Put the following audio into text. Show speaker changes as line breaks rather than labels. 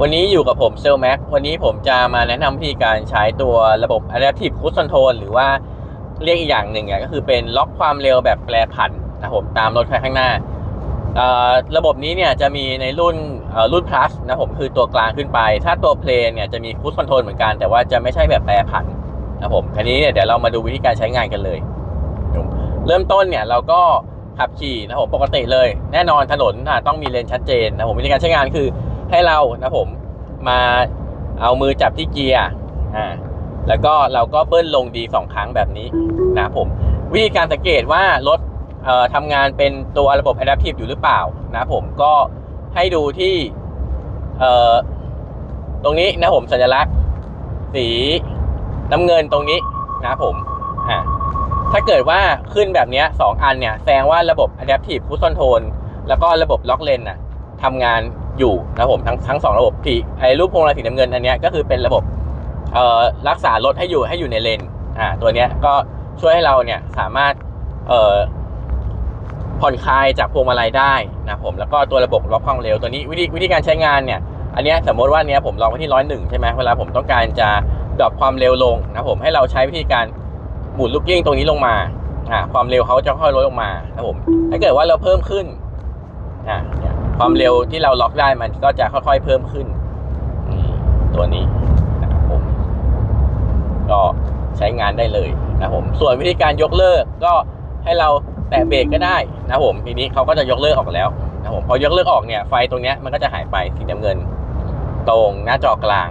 วันนี้อยู่กับผมเซลแม็กวันนี้ผมจะมาแนะนำวิธีการใช้ตัวระบบ Adaptive Cruise Control หรือว่าเรียกอีกอย่างหนึ่งก็คือเป็นล็อกความเร็วแบบแปรผันนะครับผมตามรถไฟข้างหน้า ระบบนี้เนี่ยจะมีในรุ่นรุ่น plus นะผมคือตัวกลางขึ้นไป ถ้าตัว Play เนี่ยจะมี Cruise Control เหมือนกัน แต่ว่าจะไม่ใช่แบบแปรผันนะครับผมคันนี้เนี่ยเดี๋ยวเรามาดูวิธีการใช้งานกันเลย เริ่มต้นเนี่ยเราก็ขับขี่นะครับผมปกติเลย แน่นอนถนนอะต้องมีเลนชัดเจนนะครับผมวิธีการใช้งานคือ ให้เรานะผมมาเอามือจับที่เกียร์อ่าแล้วก็เราก็เบิ้ลลงดีสองครั้งแบบนี้นะผม วิธีการสังเกตว่ารถเอ่อทำงานเป็นตัวระบบ Adaptive อยู่หรือเปล่านะผมก็ให้ดูที่เอ่อตรงนี้นะผมสัญลักษณ์ สีน้ำเงินตรงนี้นะผมอ่าถ้าเกิดว่าขึ้นแบบนี้สองอันเนี่ยแสดงว่าระบบ Adaptive Cruise Control แล้วก็ระบบล็อกเลนน่ะทำงาน อยู่นะครับผมทั้งทั้งสองระบบที่ไอ้รูปพวงมาลัยสีน้ำเงินอันนี้ก็คือเป็นระบบเอ่อรักษารถให้อยู่ให้อยู่ในเลนอ่าตัวเนี้ยก็ช่วยให้เราเนี่ยสามารถเอ่อผ่อนคลายจากพวงมาลัยได้นะครับผมแล้วก็ตัวระบบล็อกความเร็วตัวนี้วิธีวิธีการใช้งานเนี่ยอันนี้สมมติว่าเนี้ยผมลองไว้ที่ร้อยหนึ่งใช่ไหมเวลาผมต้องการจะดรอปความเร็วลงนะครับผมให้เราใช้วิธีการหมุนลูกกิ้งตรงนี้ลงมาอ่าความเร็วเขาจะค่อยลดลงมาครับผมถ้าเกิดว่าเราเพิ่มขึ้นอ่า ความเร็วที่เราล็อกได้มันก็จะค่อยๆเพิ่มขึ้นตัวนี้นะครับผม ก็ใช้งานได้เลยนะครับผม ส่วนวิธีการยกเลิกก็ให้เราแตะเบรกก็ได้นะครับผมทีนี้เขาก็จะยกเลิกออกแล้วนะครับผมพอยกเลิกออกเนี่ยไฟตรงเนี้ยมันก็จะหายไปสีน้ำเงิน ตรงหน้าจอกลาง